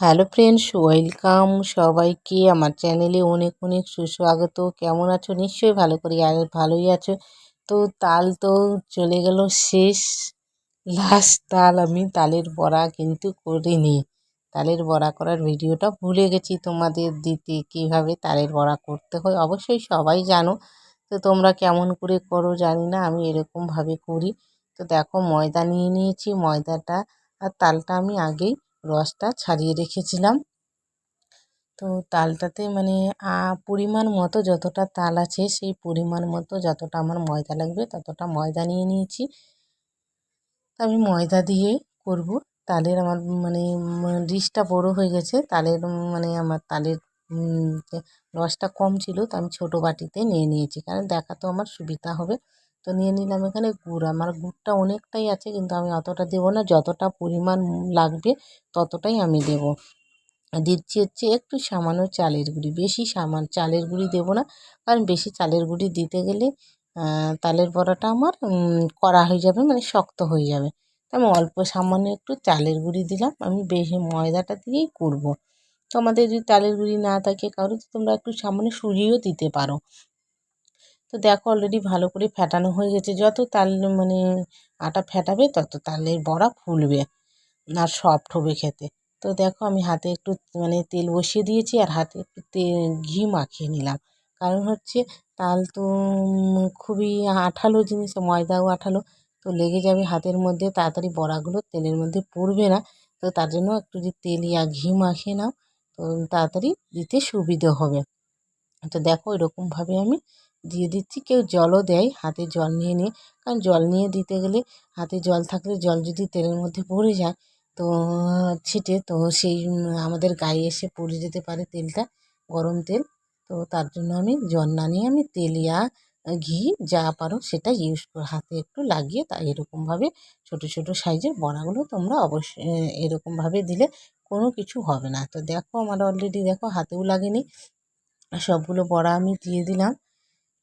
Hello friends welcome সবাইকে আমার চ্যানেলে অনেক অনেক সুস্বাগত। কেমন আছো? নিশ্চয়ই ভালো করি আর ভালোই আছো। তো তাল তো চলে গেল শেষ। লাস্ট তাল আমি তালের বড়া কিন্তু করিনি। তালের বড়া করার ভিডিওটা ভুলে গেছি তোমাদের দিতে, কীভাবে তালের বড়া করতে হয় অবশ্যই সবাই জানো। তো তোমরা কেমন করে করো জানি না, আমি এরকমভাবে করি। তো দেখো ময়দা নিয়ে নিয়েছি, ময়দাটা আর তালটা আমি আগেই রসটা ছাড়িয়ে রেখেছিলাম। তো তালটাতে মানে পরিমাণ মতো যতটা তাল আছে, সেই পরিমাণ মতো যতটা আমার ময়দা লাগবে, ততটা ময়দা নিয়ে নিয়েছি। আমি ময়দা দিয়ে করব। তালের আমার মানে ডিশটা বড় হয়ে গেছে। তালের মানে আমার তালের রসটা কম ছিল, তো আমি ছোটো বাটিতে নিয়ে নিয়েছি। কারণ দেখা তো আমার সুবিধা হবে। তো নিয়ে নিলাম এখানে গুড়। আমার গুড়টা অনেকটাই আছে, কিন্তু আমি অতটা দেবো না। যতটা পরিমাণ লাগবে ততটাই আমি দেব। দিচ্ছি হচ্ছে একটু সামান্য চালের গুঁড়ি। বেশি সামান, চালের গুঁড়ি দেবো না, কারণ বেশি চালের গুঁড়ি দিতে গেলে তালের বড়াটা আমার কড়া হয়ে যাবে মানে শক্ত হয়ে যাবে। আমি অল্প সামান্য একটু চালের গুঁড়ি দিলাম। আমি বেশি ময়দাটা দিয়েই করব। তো আমাদের যদি তালের গুঁড়ি না থাকে, কারও তোমরা একটু সামান্য সুজিও দিতে পারো। তো দেখো অলরেডি ভালো করে ফ্যাটানো হয়ে গেছে। যত তাল মানে আটা ফ্যাটাবে তত তালের বড়া ফুলবে আর সফট হবে খেতে। তো দেখো আমি হাতে একটু মানে তেল বসিয়ে দিয়েছি আর হাতে একটু তে ঘি মাখিয়ে নিলাম। কারণ হচ্ছে তাল তো খুবই আঠালো জিনিস, ময়দাও আঠালো। তো লেগে যাবে হাতের মধ্যে, তাড়াতাড়ি বড়াগুলো তেলের মধ্যে পড়বে না। তো তার জন্য একটু যদি তেল ইয়া ঘি মাখিয়ে নাও, তো তাড়াতাড়ি দিতে সুবিধে হবে। তো দেখো এরকমভাবে আমি দিয়ে দিচ্ছি। কেউ জলও দেয়, হাতে জল নিয়ে নিয়ে। কারণ জল নিয়ে দিতে গেলে, হাতে জল থাকলে জল যদি তেলের মধ্যে পড়ে যায়, তো ছিটে, তো সেই আমাদের গায়ে এসে পড়ে যেতে পারে তেলটা, গরম তেল। তো তার জন্য আমি জল না নিয়ে আমি তেলিয়া, ঘি, যা পারো সেটা ইউজ করো, হাতে একটু লাগিয়ে তা এরকমভাবে ছোটো ছোটো সাইজের বড়াগুলো তোমরা অবশ্যই এরকমভাবে দিলে কোনো কিছু হবে না। তো দেখো, আমার অলরেডি দেখো, হাতেও লাগেনি। সবগুলো বড়া আমি দিয়ে দিলাম।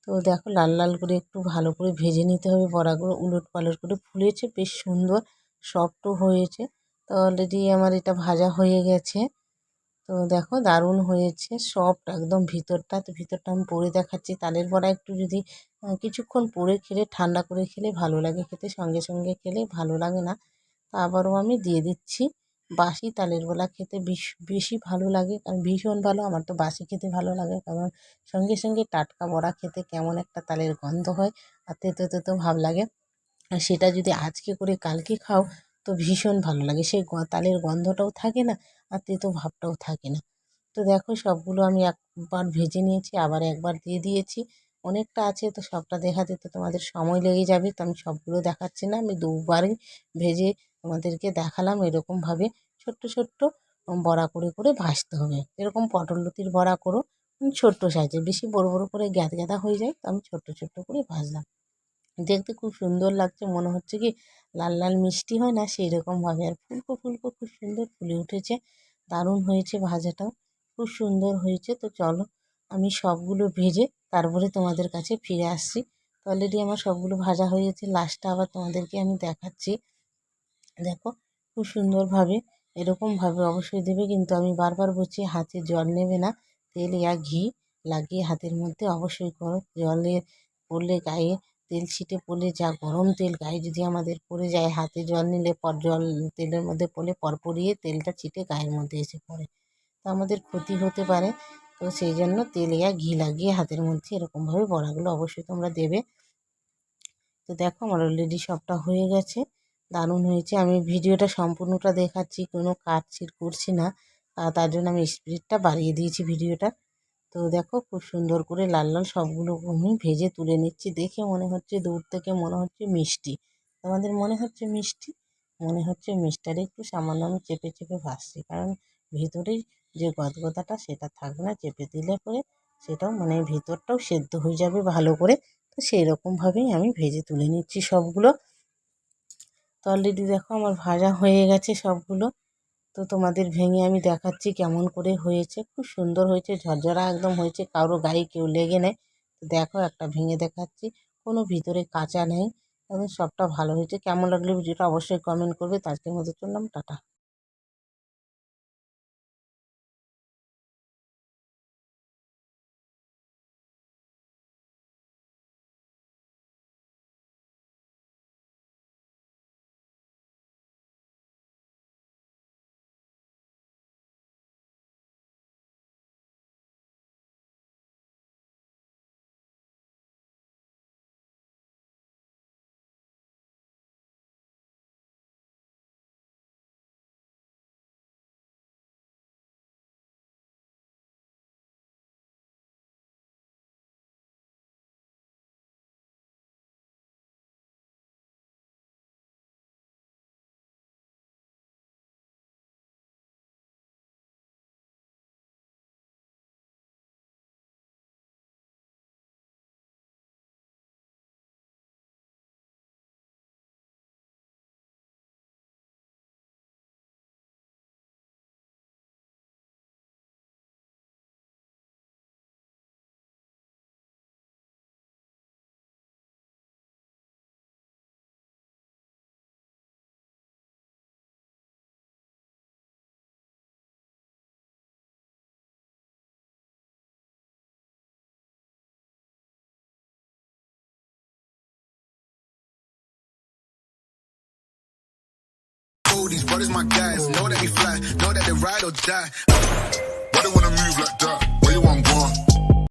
তো দেখো লাল লাল করে একটু ভালো করে ভেজে নিতে হবে বড়াগুলো, উলট পালট করে। ফুলেছে, বেশ সুন্দর, সফটও হয়েছে। তো অলরেডি আমার এটা ভাজা হয়ে গেছে। তো দেখো দারুণ হয়েছে সফট একদম ভিতরটা। তো ভিতরটা আমি পরে দেখাচ্ছি। তালের বড়া একটু যদি কিছুক্ষণ পরে খেলে, ঠান্ডা করে খেলে ভালো লাগে খেতে, সঙ্গে সঙ্গে খেলে ভালো লাগে না। তা আবারও আমি দিয়ে দিচ্ছি। বাসি তালের বড়া খেতে বেশি ভালো লাগে। কারণ ভীষণ ভালো, আমার তো বাসি খেতে ভালো লাগে। কারণ সঙ্গে সঙ্গে টাটকা বড়া খেতে কেমন একটা তালের গন্ধ হয়, আর তেতো তেতো ভাব লাগে। আর সেটা যদি আজকে করে কালকে খাও, তো ভীষণ ভালো লাগে। সেই তালের গন্ধটাও থাকে না, আর তেতো ভাবটাও থাকে না। তো দেখো, সবগুলো আমি একবার ভেজে নিয়েছি, আবার একবার দিয়ে দিয়েছি। অনেকটা আছে, তো সবটা দেখাতে তো তোমাদের সময় লেগে যাবে। তো আমি সবগুলো দেখাচ্ছি না, আমি দুবারই ভেজে তোমাদেরকে দেখালাম এরকমভাবে ছোট্ট ছোট্ট বড়া করে করে ভাজতে হবে। এরকম পটল লতির বড়া করো ছোট্ট সাইজের। বেশি বড় বড় করে গ্যাদ গ্যাদা হয়ে যায় তো আমি ছোট্ট ছোট্ট করে ভাজলাম। দেখতে খুব সুন্দর লাগছে, মনে হচ্ছে কি লাল লাল মিষ্টি হয় না? সেই রকমভাবে আর ফুলকো ফুলকো খুব সুন্দর ফুলে উঠেছে, দারুণ হয়েছে ভাজাটাও। খুব সুন্দর হয়েছে। তো চলো, আমি সবগুলো ভেজে তারপরে তোমাদের কাছে ফিরে আসছি। অলরেডি আমার সবগুলো ভাজা হয়ে গেছে। লাস্টটা আবার তোমাদেরকে আমি দেখাচ্ছি। দেখো খুব সুন্দরভাবে, এরকমভাবে অবশ্যই দেবে, কিন্তু আমি বারবার বলছি হাতে জল নেবে না, তেল ইয়া ঘি লাগিয়ে হাতের মধ্যে অবশ্যই করো। জলে পড়লে গায়ে তেল ছিটে পড়লে যা গরম তেল, গায়ে যদি আমাদের পড়ে যায়, হাতে জল নিলে পর জল তেলের মধ্যে পড়লে পরপরিয়ে তেলটা ছিটে গায়ের মধ্যে এসে পড়ে। তো আমাদের ক্ষতি হতে পারে, তো সেই জন্য তেল ইয়া ঘি লাগিয়ে হাতের মধ্যে এরকমভাবে বড়াগুলো অবশ্যই তোমরা দেবে। তো দেখো আমার অলরেডি সবটা হয়ে গেছে। দারুণ হয়েছে। আমি ভিডিওটা সম্পূর্ণটা দেখাচ্ছি, কোনো কাটছিট করছি না। তার জন্য আমি স্পিডটা বাড়িয়ে দিয়েছি ভিডিওটা। তো দেখো, খুব সুন্দর করে লাল লাল সবগুলো আমি ভেজে তুলে নিচ্ছি। দেখে মনে হচ্ছে দূর থেকে মনে হচ্ছে মিষ্টি। তোমাদের মনে হচ্ছে মিষ্টি? মনে হচ্ছে মিষ্টার একটু সামান্য আমি চেপে চেপে ভাসছি কারণ ভিতরেই যে গদগদাটা সেটা থাকবে না। চেপে দিলে পরে সেটাও মানে ভিতরটাও সেদ্ধ হয়ে যাবে ভালো করে। তো সেই রকমভাবেই আমি ভেজে তুলে নিচ্ছি সবগুলো। তো অলরেডি দেখো আমার ভাজা হয়ে গেছে সবগুলো। তো তোমাদের ভেঙে আমি দেখাচ্ছি কেমন করে হয়েছে। খুব সুন্দর হয়েছে, ঝরঝরা একদম হয়েছে, কারও গায়ে কেউ লেগে নেয় তো দেখো একটা ভেঙে দেখাচ্ছি, কোনো ভিতরে কাঁচা নেই। এবং সবটা ভালো হয়েছে। কেমন লাগলে ভিডিওটা অবশ্যই কমেন্ট করবে। তার মতো চললাম tata. These brothers my guys. Know that we fly, know that they ride or die.